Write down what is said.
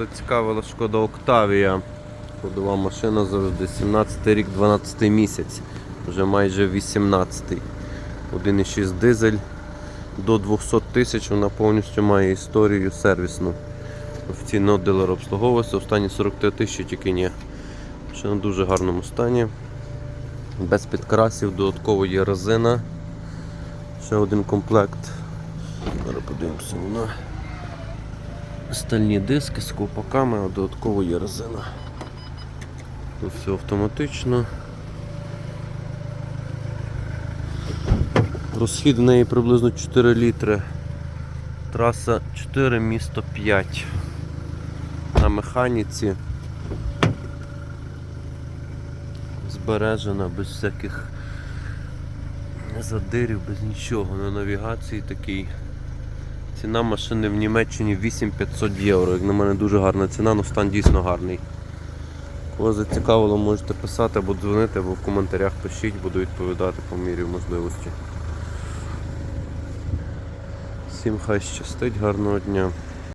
Зацікавила шкода Октавія. Ходова машина завжди 17 рік, 12 місяць, вже майже 18. 1,6 дизель до 200 тисяч. Вона повністю має історію сервісну. Офіційно дилер обслуговувався, останні 43 тисячі тільки ні. Ще на дуже гарному стані. Без підкрасів, додатково є резина. Ще один комплект. Зараз подивимося вона. Стальні диски з ковпаками, а додатково є резина. Тут все автоматично. Розхід в неї приблизно 4 літри. Траса 4, місто 5. На механіці. Збережена без всяких задирів, без нічого. На навігації такий. Ціна машини в Німеччині 8500 євро. Як на мене дуже гарна ціна, але стан дійсно гарний. Кого зацікавило, можете писати або дзвонити, або в коментарях пишіть, буду відповідати по мірі можливості. Всім хай щастить, гарного дня.